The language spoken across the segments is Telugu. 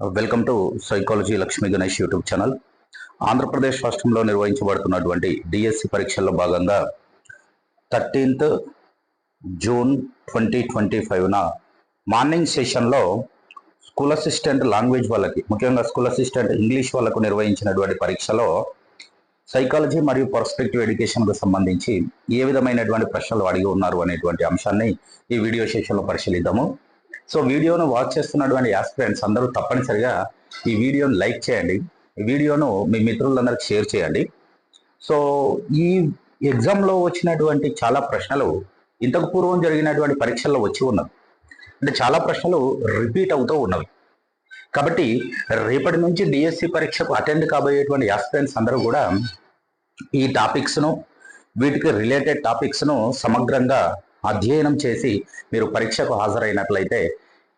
Welcome to psychology Lakshmi Ganesh YouTube channel. Andhra Pradesh రాష్ట్రంలో నిర్వహించబడుతున్నటువంటి డిఎస్సి పరీక్షల్లో భాగంగా థర్టీన్త్ జూన్ ట్వంటీ ట్వంటీ ఫైవ్న మార్నింగ్ సెషన్లో స్కూల్ అసిస్టెంట్ లాంగ్వేజ్ వాళ్ళకి ముఖ్యంగా స్కూల్ అసిస్టెంట్ ఇంగ్లీష్ వాళ్ళకు నిర్వహించినటువంటి పరీక్షలో సైకాలజీ మరియు పర్స్పెక్టివ్ ఎడ్యుకేషన్కు సంబంధించి ఏ విధమైనటువంటి ప్రశ్నలు అడిగి ఉన్నారు అనేటువంటి అంశాన్ని ఈ వీడియో సెషన్లో పరిశీలిద్దాము. సో వీడియోను వాచ్ చేస్తున్నటువంటి యాస్పిరెంట్స్ అందరూ తప్పనిసరిగా ఈ వీడియోను లైక్ చేయండి. వీడియోను మీ మిత్రులందరికి షేర్ చేయండి. సో ఈ ఎగ్జామ్లో వచ్చినటువంటి చాలా ప్రశ్నలు ఇంతకు పూర్వం జరిగినటువంటి పరీక్షల్లో వచ్చి ఉన్నవి. అంటే చాలా ప్రశ్నలు రిపీట్ అవుతూ ఉన్నవి. కాబట్టి రేపటి నుంచి డిఎస్సి పరీక్షకు అటెండ్ కాబోయేటువంటి యాస్పిరెంట్స్ అందరూ కూడా ఈ టాపిక్స్ను వీటికి రిలేటెడ్ టాపిక్స్ను సమగ్రంగా అధ్యయనం చేసి మీరు పరీక్షకు హాజరైనట్లయితే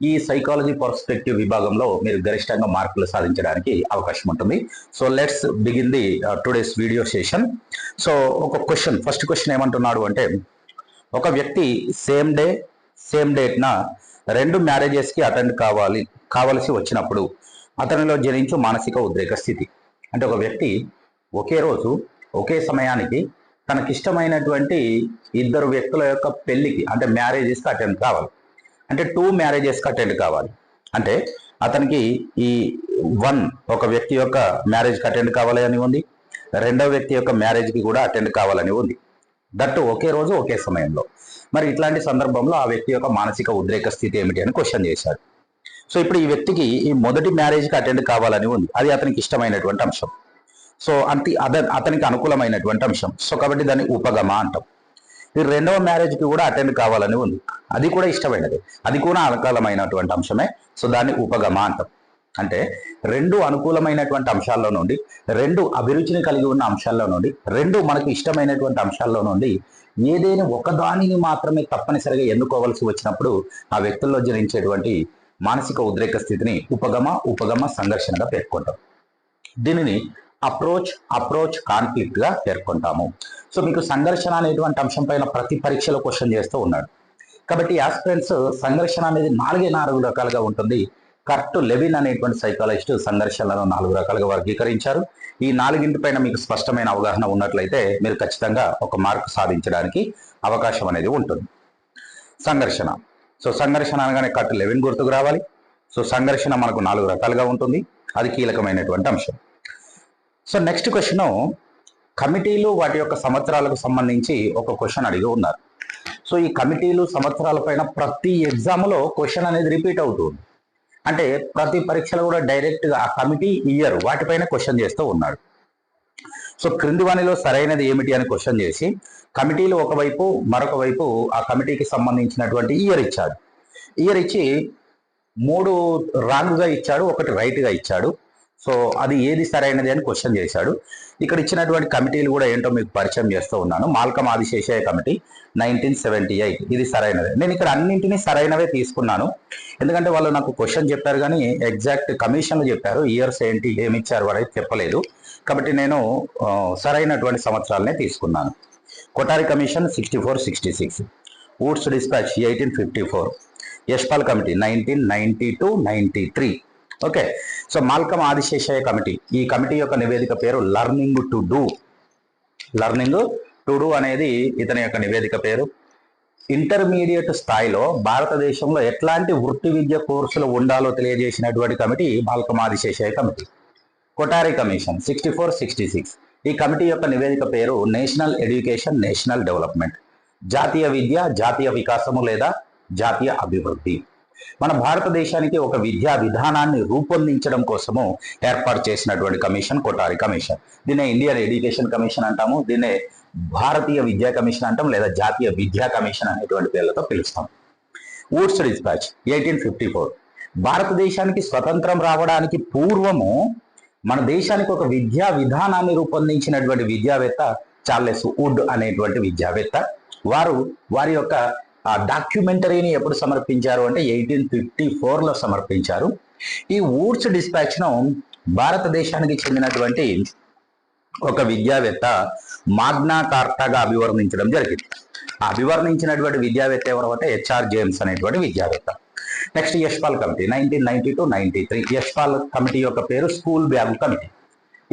ఈ సైకాలజీ పర్స్పెక్టివ్ విభాగంలో మీరు గరిష్టంగా మార్కులు సాధించడానికి అవకాశం ఉంటుంది. So let's begin the today's video session so ఒక క్వశ్చన్ ఫస్ట్ క్వశ్చన్ ఏమంటున్నాడు అంటే ఒక వ్యక్తి సేమ్ డే సేమ్ డేట్న రెండు మ్యారేజెస్కి అటెండ్ కావాలి కావలసి వచ్చినప్పుడు అతనిలో జనించు మానసిక ఉద్రేక స్థితి. అంటే ఒక వ్యక్తి ఒకే రోజు ఒకే సమయానికి తనకిష్టమైనటువంటి ఇద్దరు వ్యక్తుల యొక్క పెళ్ళికి అంటే మ్యారేజెస్కి అటెండ్ కావాలి. అంటే టూ మ్యారేజెస్కి అటెండ్ కావాలి. అంటే అతనికి ఈ వన్ ఒక వ్యక్తి యొక్క మ్యారేజ్కి అటెండ్ కావాలి అని ఉంది. రెండవ వ్యక్తి యొక్క మ్యారేజ్కి కూడా అటెండ్ కావాలని ఉంది. దట్టు ఒకే రోజు ఒకే సమయంలో. మరి ఇట్లాంటి సందర్భంలో ఆ వ్యక్తి యొక్క మానసిక ఉద్రేక స్థితి ఏమిటి అని క్వశ్చన్ చేశాడు. సో ఇప్పుడు ఈ వ్యక్తికి ఈ మొదటి మ్యారేజ్కి అటెండ్ కావాలని ఉంది. అది అతనికి ఇష్టమైనటువంటి అంశం. సో అంతే అద అతనికి అనుకూలమైనటువంటి అంశం. సో కాబట్టి దాన్ని ఉపగమ అంటాం. ఈ రెండవ మ్యారేజ్కి కూడా అటెండ్ కావాలని ఉంది. అది కూడా ఇష్టమైనది. అది కూడా అనుకూలమైనటువంటి అంశమే. సో దాన్ని ఉపగమ అంటాం. అంటే రెండు అనుకూలమైనటువంటి అంశాల్లో నుండి రెండు అభిరుచిని కలిగి ఉన్న అంశాల్లో నుండి రెండు మనకు ఇష్టమైనటువంటి అంశాల్లో నుండి ఏదైనా ఒకదానిని మాత్రమే తప్పనిసరిగా ఎన్నుకోవలసి వచ్చినప్పుడు ఆ వ్యక్తుల్లో జరించేటువంటి మానసిక ఉద్రేక స్థితిని ఉపగమ ఉపగమ సంఘర్షణగా పేర్కొంటాం దీనిని అప్రోచ్ అప్రోచ్ కాన్ఫ్లిక్ట్గా పేర్కొంటాము. సో మీకు సంఘర్షణ అనేటువంటి అంశం పైన ప్రతి పరీక్షలో క్వశ్చన్ చేస్తూ ఉన్నాడు. కాబట్టి యాస్పిరెంట్స్ సంఘర్షణ అనేది నాలుగే నాలుగు రకాలుగా ఉంటుంది. కర్ట్ లెవిన్ అనేటువంటి సైకాలజిస్ట్ సంఘర్షణలను నాలుగు రకాలుగా వర్గీకరించారు. ఈ నాలుగింటి పైన మీకు స్పష్టమైన అవగాహన ఉన్నట్లయితే మీరు ఖచ్చితంగా ఒక మార్క్ సాధించడానికి అవకాశం అనేది ఉంటుంది. సంఘర్షణ. సో సంఘర్షణ అనగానే కట్ లెవెన్ గుర్తుకు రావాలి. సో సంఘర్షణ మనకు నాలుగు రకాలుగా ఉంటుంది. అది కీలకమైనటువంటి అంశం. సో నెక్స్ట్ క్వశ్చన్ కమిటీలు వాటి యొక్క సంవత్సరాలకు సంబంధించి ఒక క్వశ్చన్ అడిగి ఉన్నారు. సో ఈ కమిటీలు సంవత్సరాల పైన ప్రతి ఎగ్జామ్లో క్వశ్చన్ అనేది రిపీట్ అవుతుంది అంటే ప్రతి పరీక్షలో కూడా డైరెక్ట్గా ఆ కమిటీ ఇయర్ వాటిపైన క్వశ్చన్ చేస్తూ ఉన్నాడు సో క్రింది వాణిలో సరైనది ఏమిటి అని క్వశ్చన్ చేసి కమిటీలు ఒకవైపు మరొక వైపు ఆ కమిటీకి సంబంధించినటువంటి ఇయర్ ఇచ్చాడు ఇయర్ ఇచ్చి మూడు రాంగ్గా ఇచ్చాడు ఒకటి రైట్గా ఇచ్చాడు. సో అది ఏది సరైనది అని క్వశ్చన్ చేశాడు. ఇక్కడ ఇచ్చినటువంటి కమిటీలు కూడా ఏంటో మీకు పరిచయం చేస్తూ ఉన్నాను. Malcolm Adiseshiah committee nineteen seventy eight. ఇది సరైనది. నేను ఇక్కడ అన్నింటినీ సరైనవే తీసుకున్నాను. ఎందుకంటే వాళ్ళు నాకు క్వశ్చన్ చెప్పారు కానీ ఎగ్జాక్ట్ కమిషన్లు చెప్పారు. ఇయర్స్ ఏంటి ఏమి ఇచ్చారు వాడైతే చెప్పలేదు. కాబట్టి నేను సరైనటువంటి సంవత్సరాలనే తీసుకున్నాను. Kothari commission sixty four sixty six. Woods dispatch eighteen fifty four. Yashpal committee nineteen ninety two ninety three. Okay so Malcolm Adiseshiah committee ఈ కమిటీ యొక్క నివేదిక పేరు learning to do learning to do అనేది ఇతని యొక్క నివేదిక పేరు. ఇంటర్మీడియట్ స్థాయిలో భారతదేశంలో ఎట్లాంటి వృత్తి విద్య కోర్సులు ఉండాలో తెలియజేసినటువంటి committee Malcolm Adiseshiah committee Kothari commission sixty four sixty six ఈ కమిటీ యొక్క నివేదిక పేరు నేషనల్ ఎడ్యుకేషన్ నేషనల్ డెవలప్మెంట్ జాతీయ విద్య జాతీయ వికాసము లేదా జాతీయ అభివృద్ధి. మన భారతదేశానికి ఒక విద్యా విధానాన్ని రూపొందించడం కోసము ఏర్పాటు చేసినటువంటి కమిషన్ కొటారి కమిషన్. దీన్నే ఇండియన్ ఎడ్యుకేషన్ కమిషన్ అంటాము. దీన్నే భారతీయ విద్యా కమిషన్ అంటాం లేదా జాతీయ విద్యా కమిషన్ అనేటువంటి పేర్లతో పిలుస్తాం. Woods dispatch eighteen fifty four. భారతదేశానికి స్వతంత్రం రావడానికి పూర్వము మన దేశానికి ఒక విద్యా విధానాన్ని రూపొందించినటువంటి విద్యావేత్త చార్లెస్ వుడ్ అనేటువంటి విద్యావేత్త. వారు వారి యొక్క ఆ డాక్యుమెంటరీని ఎప్పుడు సమర్పించారు అంటే ఎయిటీన్ ఫిఫ్టీ లో సమర్పించారు. ఈ వుడ్స్ డిస్పాచ్ను భారతదేశానికి చెందినటువంటి ఒక విద్యావేత్త మాగ్నా కార్టాగా అభివర్ణించడం జరిగింది. అభివర్ణించినటువంటి విద్యావేత్త ఎవరు అంటే హెచ్ఆర్ జేమ్స్ అనేటువంటి విద్యావేత్త. Next Yashpal committee nineteen ninety two ninety three. Yashpal committee యొక్క పేరు స్కూల్ బ్యాగ్ కమిటీ.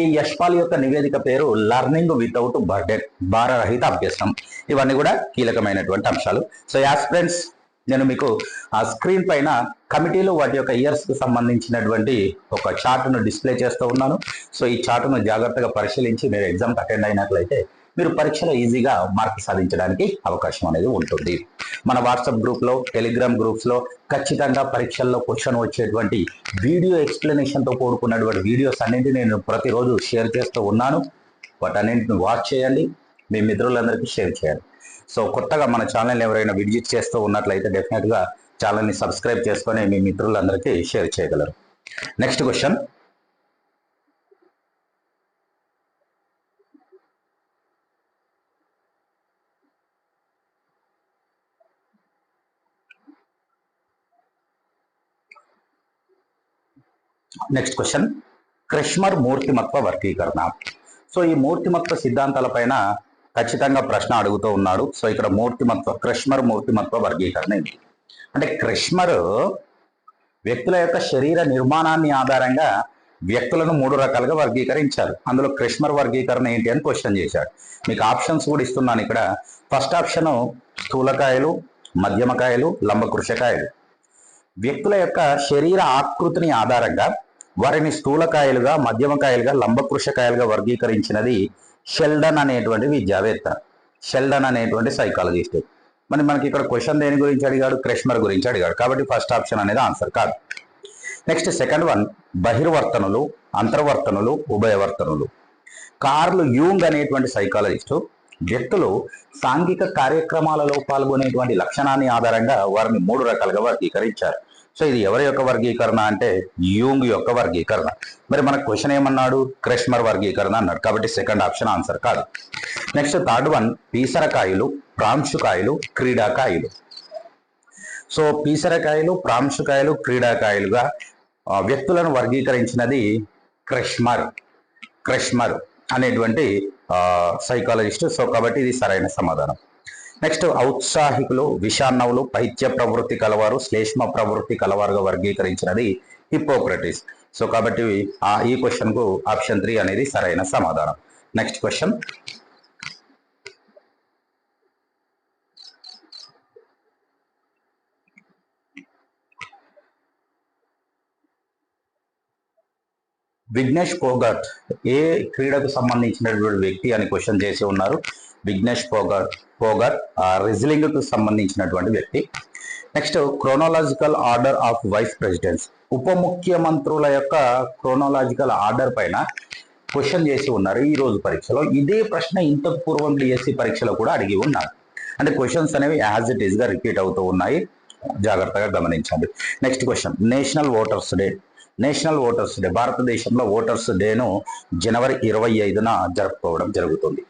ఈ యశ్పాల్ యొక్క నివేదిక పేరు లర్నింగ్ వితౌట్ బర్డెన్ భారరహిత అభ్యసనం ఇవన్నీ కూడా కీలకమైనటువంటి అంశాలు. సో యాస్ ఫ్రెండ్స్ నేను మీకు ఆ స్క్రీన్ పైన కమిటీలు వాటి యొక్క ఇయర్స్కి సంబంధించినటువంటి ఒక చార్ట్ను డిస్ప్లే చేస్తూ ఉన్నాను. సో ఈ చార్ట్ను జాగ్రత్తగా పరిశీలించి మీరు ఎగ్జామ్ అటెండ్ అయినట్లయితే మీరు పరీక్షలో ఈజీగా మార్క్ సాధించడానికి అవకాశం అనేది ఉంటుంది. మన వాట్సాప్ గ్రూప్లో టెలిగ్రామ్ గ్రూప్స్లో ఖచ్చితంగా పరీక్షల్లో క్వశ్చన్ వచ్చేటువంటి వీడియో ఎక్స్ప్లెనేషన్తో కూడుకున్నటువంటి వీడియోస్ అన్నింటినీ నేను ప్రతిరోజు షేర్ చేస్తూ ఉన్నాను. వాటన్నింటిని వాచ్ చేయండి. మీ మిత్రులందరికీ షేర్ చేయండి. సో కొత్తగా మన ఛానల్ ఎవరైనా విజిట్ చేస్తూ ఉన్నట్లయితే డెఫినెట్గా ఛానల్ని సబ్స్క్రైబ్ చేసుకొని మీ మిత్రులందరికీ షేర్ చేయగలరు. Next question. Next question Kretschmer మూర్తిమత్వ వర్గీకరణ సో ఈ మూర్తిమత్వ సిద్ధాంతాల పైన ఖచ్చితంగా ప్రశ్న అడుగుతూ ఉన్నాడు. సో ఇక్కడ మూర్తిమత్వ క్రిష్మర్ మూర్తిమత్వ వర్గీకరణ ఏంటి అంటే క్రిష్మర్ వ్యక్తుల యొక్క శరీర నిర్మాణాన్ని ఆధారంగా వ్యక్తులను మూడు రకాలుగా వర్గీకరించారు. అందులో క్రిష్మర్ వర్గీకరణ ఏంటి అని క్వశ్చన్ చేశాడు. మీకు ఆప్షన్స్ కూడా ఇస్తున్నాను ఇక్కడ. ఫస్ట్ ఆప్షన్ స్థూలకాయలు మధ్యమకాయలు లంబకృషకాయలు వ్యక్తుల యొక్క శరీర ఆకృతిని ఆధారంగా వారిని స్థూలకాయలుగా మధ్యమకాయలుగా లంబకృషకాయలుగా వర్గీకరించినది షెల్డన్ అనేటువంటి విద్యావేత్త. షెల్డన్ అనేటువంటి సైకాలజిస్ట్ మరి మనకి ఇక్కడ క్వశ్చన్ దేని గురించి అడిగాడు? క్రెష్మర్ గురించి అడిగాడు. కాబట్టి ఫస్ట్ ఆప్షన్ అనేది ఆన్సర్ కాదు. నెక్స్ట్ సెకండ్ వన్ బహిర్వర్తనులు అంతర్వర్తనులు ఉభయవర్తనులు. కార్లు యూంగ్ అనేటువంటి సైకాలజిస్టు వ్యక్తులు సాంఘిక కార్యక్రమాలలో పాల్గొనేటువంటి లక్షణాన్ని ఆధారంగా వారిని మూడు రకాలుగా వర్గీకరించారు. సో ఇది ఎవరి యొక్క వర్గీకరణ అంటే యూంగ్ యొక్క వర్గీకరణ. మరి మన క్వశ్చన్ ఏమన్నాడు? క్రెష్మర్ వర్గీకరణ అన్నాడు. కాబట్టి సెకండ్ ఆప్షన్ ఆన్సర్ కాదు. నెక్స్ట్ థర్డ్ వన్ పీసరకాయలు ప్రాంశుకాయలు క్రీడాకాయలు. సో పీసరకాయలు ప్రాంశుకాయలు క్రీడాకాయలుగా వ్యక్తులను వర్గీకరించినది క్రెష్మర్. క్రెష్మర్. అనేటువంటి సైకాలజిస్ట్ సో కాబట్టి ఇది సరైన సమాధానం. నెక్స్ట్ ఔత్సాహికులు విషాన్నవులు పైత్య ప్రవృత్తి కలవారు శ్లేష్మ ప్రవృత్తి కలవారుగా వర్గీకరించినది హిపోక్రటిస్ సో కాబట్టి ఆ ఈ క్వశ్చన్కు ఆప్షన్ త్రీ అనేది సరైన సమాధానం. నెక్స్ట్ క్వశ్చన్ విఘ్నేష్ పోగట్ ఏ క్రీడకు సంబంధించినటువంటి వ్యక్తి అని క్వశ్చన్ చేసి ఉన్నారు. విఘ్నేష్ పోగట్ పోగట్ రిజిలింగ్కు సంబంధించినటువంటి వ్యక్తి. Next chronological order of vice presidents. ఉప ముఖ్యమంత్రుల యొక్క క్రోనోలాజికల్ ఆర్డర్ పైన క్వశ్చన్ చేసి ఉన్నారు ఈ రోజు పరీక్షలో. ఇదే ప్రశ్న ఇంతకు పూర్వం డిఎస్సి పరీక్షలో కూడా అడిగి ఉన్నారు. అంటే క్వశ్చన్స్ అనేవి యాజ్ ఇట్ ఈస్గా రిపీట్ అవుతూ ఉన్నాయి. జాగ్రత్తగా గమనించండి. Next question. National voters day. National voters day భారతదేశంలో ఓటర్స్ డేను జనవరి ఇరవై ఐదున జరుపుకోవడం జరుగుతుంది.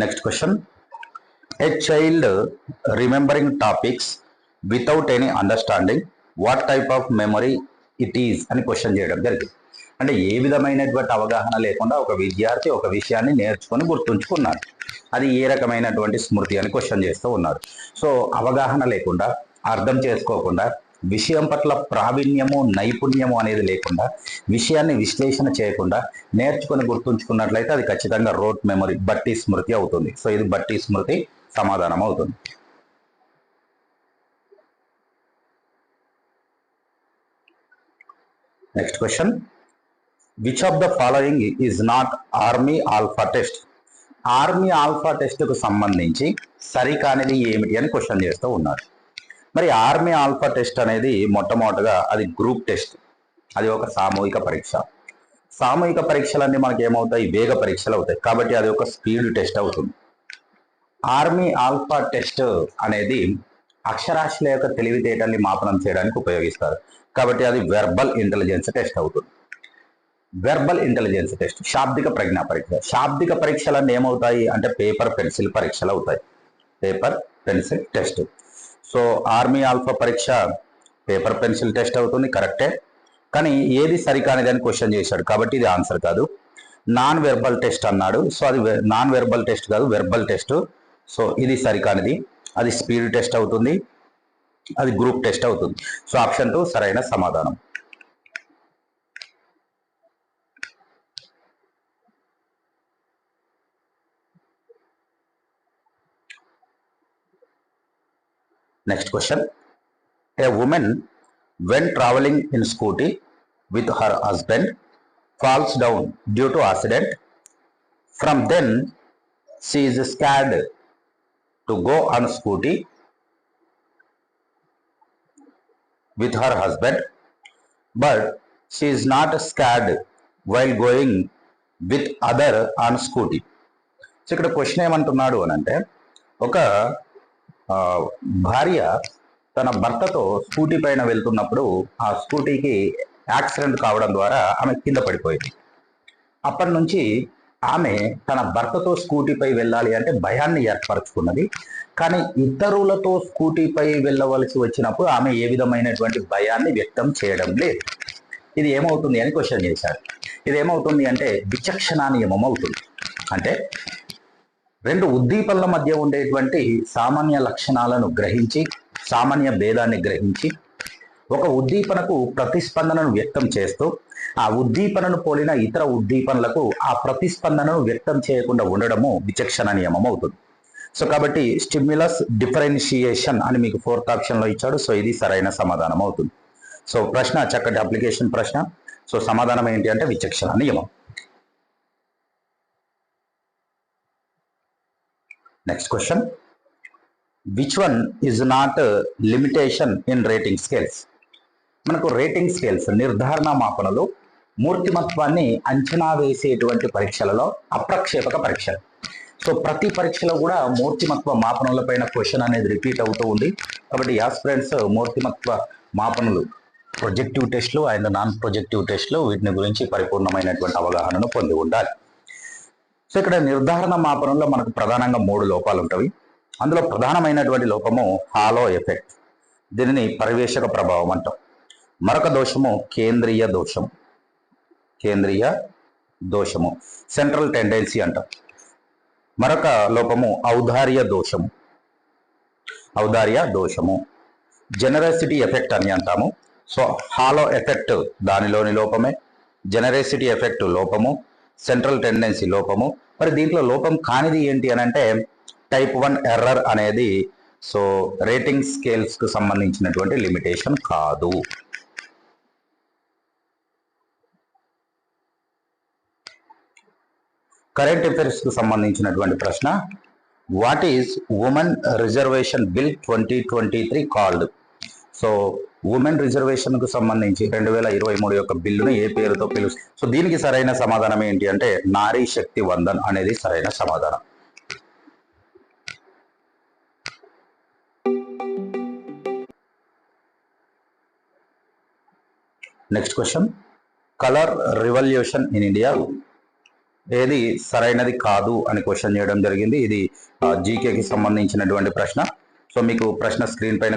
Next question a child remembering topics without any understanding what type of memory it is అని క్వశ్చన్ చేయడం జరిగింది. అంటే ఏ విధమైనటువంటి అవగాహన లేకుండా ఒక విద్యార్థి ఒక విషయాన్ని నేర్చుకొని గుర్తుంచుకున్నారు అది ఏ రకమైనటువంటి స్మృతి అని క్వశ్చన్ చేస్తూ ఉన్నారు. సో అవగాహన లేకుండా అర్థం చేసుకోకుండా విషయం పట్ల ప్రావీణ్యము నైపుణ్యము అనేది లేకుండా విషయాన్ని విశ్లేషణ చేయకుండా నేర్చుకొని గుర్తుంచుకున్నట్లయితే అది ఖచ్చితంగా రోట్ మెమరీ బట్టి స్మృతి అవుతుంది. సో ఇది బట్టి స్మృతి సమాధానం అవుతుంది. Next question which of the following is not army alpha test army alpha టెస్ట్కు సంబంధించి సరికానిది ఏమిటి అని క్వశ్చన్ చేస్తూ ఉన్నారు. మరి ఆర్మీ ఆల్ఫా టెస్ట్ అనేది మొట్టమొదటగా అది గ్రూప్ టెస్ట్ అది ఒక సామూహిక పరీక్ష. సామూహిక పరీక్షలన్నీ మనకి ఏమవుతాయి? వేగ పరీక్షలు అవుతాయి. కాబట్టి అది ఒక స్పీడ్ టెస్ట్ అవుతుంది. ఆర్మీ ఆల్ఫా టెస్ట్ అనేది అక్షరాస్యుల యొక్క తెలివితేటల్ని మాపనం చేయడానికి ఉపయోగిస్తారు. కాబట్టి అది వెర్బల్ ఇంటెలిజెన్స్ టెస్ట్ అవుతుంది. వెర్బల్ ఇంటెలిజెన్స్ టెస్ట్ శాబ్దిక ప్రజ్ఞా పరీక్ష. శాబ్దిక పరీక్షలన్నీ ఏమవుతాయి? అంటే పేపర్ పెన్సిల్ పరీక్షలు అవుతాయి. Paper pencil test so army alpha పరీక్ష పేపర్ పెన్సిల్ టెస్ట్ అవుతుంది కరెక్టే కానీ ఏది సరికానిదని క్వశ్చన్ చేశాడు. కాబట్టి ఇది ఆన్సర్ కాదు. నాన్ వెర్బల్ టెస్ట్ అన్నాడు. సో అది నాన్ వెర్బల్ టెస్ట్ కాదు వెర్బల్ టెస్ట్ సో ఇది సరికానిది. అది స్పీడ్ టెస్ట్ అవుతుంది. అది గ్రూప్ టెస్ట్ అవుతుంది సో ఆప్షన్ టూ సరైన సమాధానం next question a women when traveling in scooty with her husband falls down due to accident from then she is scared to go on scooty with her husband but she is not scared while going with other on scooty. So ఇక్కడ క్వశ్చన్ ఏమంటున్నాడు అని అంటే ఒక భార్య తన భర్తతో స్కూటీ పైన వెళ్తున్నప్పుడు ఆ స్కూటీకి యాక్సిడెంట్ కావడం ద్వారా ఆమె కింద పడిపోయింది. అప్పటి నుంచి ఆమె తన భర్తతో స్కూటీపై వెళ్ళాలి అంటే భయాన్ని ఏర్పరచుకున్నది. కానీ ఇతరులతో స్కూటీపై వెళ్ళవలసి వచ్చినప్పుడు ఆమె ఏ విధమైనటువంటి భయాన్ని వ్యక్తం చేయడం లేదు. ఇది ఏమవుతుంది అని క్వశ్చన్ చేశారు. ఇది ఏమవుతుంది అంటే విచక్షణ నియమం అవుతుంది. అంటే రెండు ఉద్దీపనల మధ్య ఉండేటువంటి సామాన్య లక్షణాలను గ్రహించి సామాన్య భేదాన్ని గ్రహించి ఒక ఉద్దీపనకు ప్రతిస్పందనను వ్యక్తం చేస్తూ ఆ ఉద్దీపనను పోలిన ఇతర ఉద్దీపనలకు ఆ ప్రతిస్పందనను వ్యక్తం చేయకుండా ఉండడము విచక్షణ నియమం అవుతుంది సో కాబట్టి స్టిమ్యులస్ డిఫరెన్షియేషన్ అని మీకు ఫోర్త్ ఆప్షన్లో ఇచ్చాడు. సో ఇది సరైన సమాధానం అవుతుంది సో ప్రశ్న చక్కటి అప్లికేషన్ ప్రశ్న. సో సమాధానం ఏంటి అంటే విచక్షణ నియమం. Next question. Which one is not limitation in rating scales మనకు రేటింగ్ స్కేల్స్ నిర్ధారణ మాపనలు మూర్తిమత్వాన్ని అంచనా వేసేటువంటి పరీక్షలలో అప్రక్షేపక పరీక్ష సో ప్రతి పరీక్షలో కూడా మూర్తిమత్వ మాపనల పైన క్వశ్చన్ అనేది రిపీట్ అవుతూ ఉంది. కాబట్టి యాస్ ఫ్రెండ్స్ మూర్తిమత్వ మాపనలు ప్రొజెక్టివ్ టెస్ట్లు అండ్ నాన్ ప్రొజెక్టివ్ టెస్ట్లు వీటిని గురించి పరిపూర్ణమైనటువంటి అవగాహనను పొంది ఉండాలి. సో ఇక్కడ నిర్ధారణ మాపనంలో మనకు ప్రధానంగా మూడు లోపాలు ఉంటాయి. అందులో ప్రధానమైనటువంటి లోపము హాలో ఎఫెక్ట్ దీనిని పరివేషక ప్రభావం అంటాం. మరొక దోషము కేంద్రీయ దోషం కేంద్రీయ దోషము. సెంట్రల్ టెండెన్సీ అంటాం. మరొక లోపము ఔదార్య దోషము. ఔదార్య దోషము. జనరసిటీ ఎఫెక్ట్ అని అంటాము. సో హాలో ఎఫెక్ట్ దానిలోని లోపమే. జనరేసిటీ ఎఫెక్ట్ లోపము. సెంట్రల్ టెండెన్సీ లోపము. మరి దీంట్లో లోపం కానిది ఏంటి అని అంటే టైప్ వన్ ఎర్రర్ అనేది సో రేటింగ్ స్కేల్స్కు సంబంధించినటువంటి లిమిటేషన్ కాదు. కరెంట్ అఫైర్స్కు సంబంధించినటువంటి ప్రశ్న. What is women reservation bill twenty twenty three called so women రిజర్వేషన్కు సంబంధించి రెండు వేల ఇరవై మూడు యొక్క బిల్లును ఏ పేరుతో పిలుస్తుంది సో దీనికి సరైన సమాధానం ఏంటి అంటే నారీ శక్తి వందన్ అనేది సరైన సమాధానం. Next question colour revolution in India ఏది సరైనది కాదు అని క్వశ్చన్ చేయడం జరిగింది. ఇది జీకేకి సంబంధించినటువంటి ప్రశ్న. సో మీకు ప్రశ్న స్క్రీన్ పైన